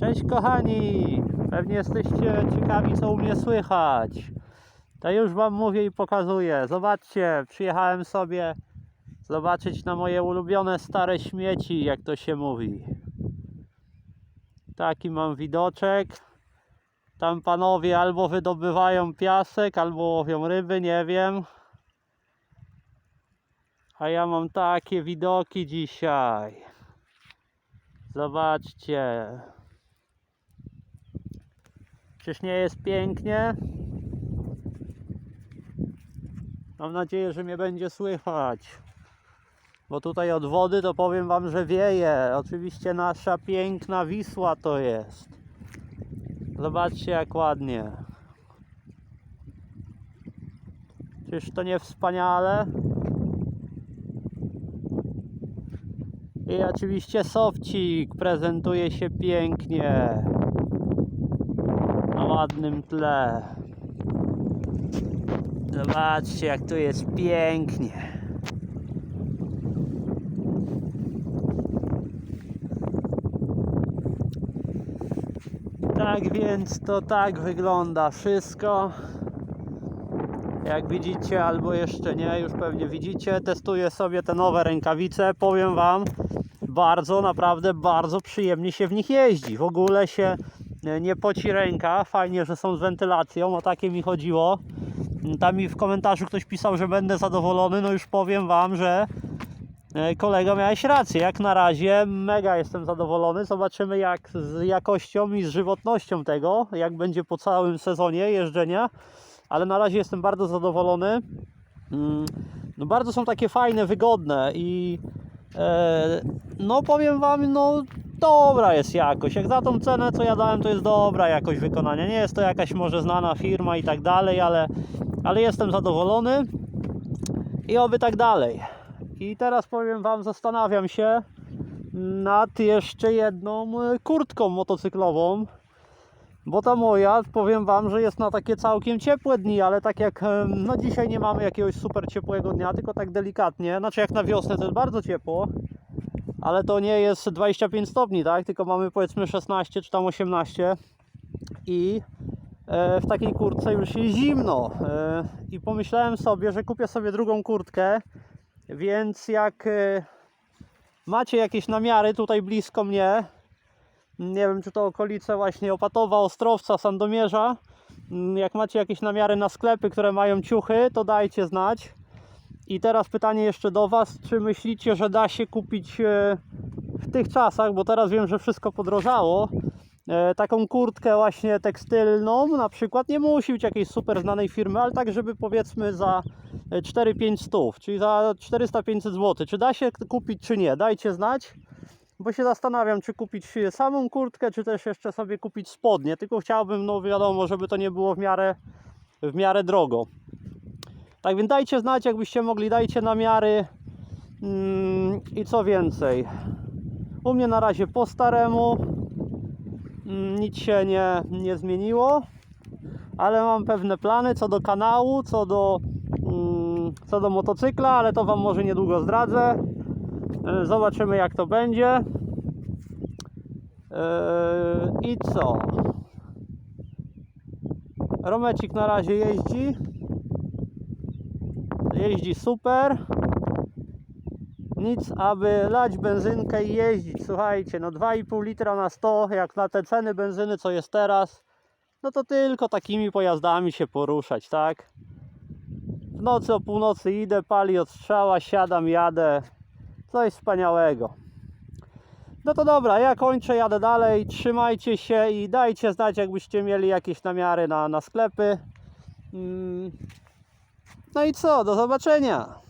Cześć kochani! Pewnie jesteście ciekawi co u mnie słychać. To już wam mówię i pokazuję. Zobaczcie, przyjechałem sobie zobaczyć na moje ulubione stare śmieci, jak to się mówi. Taki mam widoczek. Tam panowie albo wydobywają piasek, albo łowią ryby, nie wiem. A ja mam takie widoki dzisiaj. Zobaczcie. Czyż nie jest pięknie? Mam nadzieję, że mnie będzie słychać. Bo tutaj od wody to powiem wam, że wieje. Oczywiście nasza piękna Wisła to jest. Zobaczcie jak ładnie. Czyż to nie wspaniale? I oczywiście sofcik prezentuje się pięknie ładnym tle. Zobaczcie jak tu jest pięknie. Tak więc to tak wygląda wszystko. Jak widzicie, albo jeszcze nie, już pewnie widzicie, testuję sobie te nowe rękawice. Powiem Wam, bardzo, naprawdę bardzo przyjemnie się w nich jeździ. W ogóle się nie poci ręka. Fajnie, że są z wentylacją, o takie mi chodziło. Tam mi w komentarzu ktoś pisał, że będę zadowolony. No już powiem Wam, że e, kolego miałeś rację. Jak na razie mega jestem zadowolony. Zobaczymy jak z jakością i z żywotnością tego, jak będzie po całym sezonie jeżdżenia. Ale na razie jestem bardzo zadowolony. Mm, No bardzo są takie fajne, wygodne i e, no powiem Wam, no dobra jest jakość. Jak za tą cenę co ja dałem, to jest dobra jakość wykonania. Nie jest to jakaś może znana firma i tak dalej, ale, ale jestem zadowolony i oby tak dalej. I teraz powiem Wam, zastanawiam się nad jeszcze jedną e, kurtką motocyklową. Bo ta moja, powiem Wam, że jest na takie całkiem ciepłe dni, ale tak jak em, no dzisiaj nie mamy jakiegoś super ciepłego dnia, tylko tak delikatnie. Znaczy jak na wiosnę to jest bardzo ciepło, ale to nie jest 25 stopni, tak? Tylko mamy powiedzmy 16 czy tam 18 i e, w takiej kurtce już jest zimno. E, I pomyślałem sobie, że kupię sobie drugą kurtkę, więc jak e, macie jakieś namiary tutaj blisko mnie, nie wiem czy to okolice właśnie Opatowa, Ostrowca, Sandomierza. Mm, Jak macie jakieś namiary na sklepy, które mają ciuchy, to dajcie znać. I teraz pytanie jeszcze do Was, czy myślicie, że da się kupić e, w tych czasach, bo teraz wiem, że wszystko podrożało, e, taką kurtkę właśnie tekstylną, na przykład nie musi być jakiejś super znanej firmy, ale tak, żeby powiedzmy za e, 4-5 stów, czyli za 400-500 zł. Czy da się kupić, czy nie? Dajcie znać bo się zastanawiam, czy kupić samą kurtkę, czy też jeszcze sobie kupić spodnie. Tylko chciałbym, no wiadomo, żeby to nie było w miarę, w miarę drogo. Tak więc dajcie znać, jakbyście mogli, dajcie namiary. Mm, I co więcej, u mnie na razie po staremu mm, nic się nie, nie zmieniło, ale mam pewne plany co do kanału, co do, mm, co do motocykla, ale to Wam może niedługo zdradzę. E, Zobaczymy jak to będzie. E, I co? Romecik na razie jeździ. Jeździ super. Nic, aby lać benzynkę i jeździć. Słuchajcie, no 2,5 litra na 100, jak na te ceny benzyny, co jest teraz, no to tylko takimi pojazdami się poruszać, tak? W nocy o północy idę, pali od strzała, siadam, jadę. Coś wspaniałego. No to dobra, ja kończę, jadę dalej. Trzymajcie się i dajcie znać, jakbyście mieli jakieś namiary na, na sklepy. Mm. No i co, do zobaczenia.